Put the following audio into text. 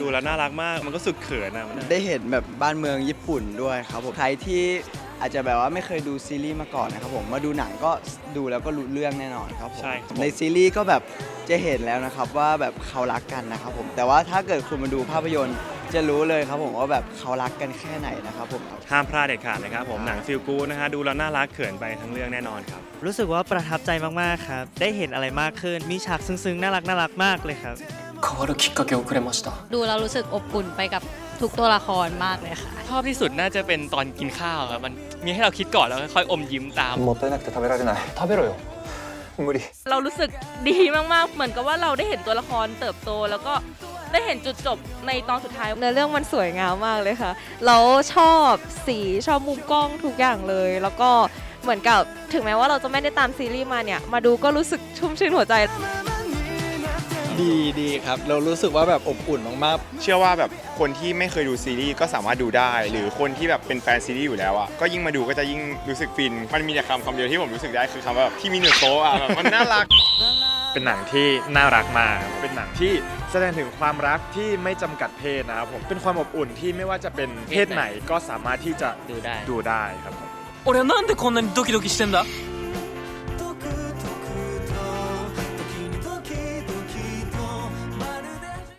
ดูแล้วน่ารักมากมันก็สุดเขินอะมันได้เห็นแบบบ้านเมืองญี่ปุ่นด้วยครับผมใครที่อาจจะแบบว่าไม่เคยดูซีรีส์มาก่อนนะครับผมมาดูหนังก็ดูแล้วก็รู้เรื่องแน่นอนครับผมใช่ครับผมในซีรีส์ก็แบบจะเห็นแล้วนะครับว่าแบบเขารักกันนะครับผมแต่ว่าถ้าเกิดคุณมาดูภาพยนตร์จะรู้เลยครับผมว่าแบบเขารักกันแค่ไหนนะครับผม ห้ามพลาดเด็ดขาดนะครับผมหนังฟิลกูนะฮะดูแล้วน่ารักเขินไปทั้งเรื่องแน่นอนครับ รู้สึกว่าประทับใจมาก ๆ ครับ ได้เห็นอะไรมากขึ้น มีฉากซึ้งๆ น่ารักน่ารักมากเลยครับ 変わるきっかけをくれました ดูแล้วรู้สึกอบอุ่นไปกับทุกตัวละครมากเลยค่ะ ชอบที่สุดน่าจะเป็นตอนกินข้าวครับ มันมีให้เราคิดก่อนแล้วค่อยๆอมยิ้มตาม もったいなくて食べられない食べろよ無理 เรารู้สึกดีมากๆ เหมือนกับว่าเราได้เห็นตัวละครเติบโต แล้วก็ได้เห็นจุดจบในตอนสุดท้าย เนื้อเรื่องมันสวยงามมากเลยค่ะ เราชอบสีชอบมุมกล้องทุกอย่างเลย แล้วก็เหมือนกับถึงแม้ว่าเราจะไม่ได้ตามซีรีส์มาเนี่ย มาดูก็รู้สึกชุ่มชื่นหัวใจ ดีดีครับ เรารู้สึกว่าแบบอบอุ่นมาก เชื่อว่าแบบคนที่ไม่เคยดูซีรีส์ก็สามารถดูได้ หรือคนที่แบบเป็นแฟนซีรีส์อยู่แล้วอ่ะก็ยิ่งมาดูก็จะยิ่งรู้สึกฟิน มันมีแต่คำคำเดียวที่ผมรู้สึกได้คือคำว่าแบบที่มีหนึ่งโต๊ะอ่ะแบบมันน่ารัก เป็นหนังที่น่ารักมาก เป็นหนังที่แสดงถึงความรักที่ไม่จำกัดเพศนะครับผม เป็นความอบอุ่นที่ไม่ว่าจะเป็นเพศไหนก็สามารถที่จะ ดูได้ ดูได้ครับผม 俺はなんでこんなにドキドキしてんだ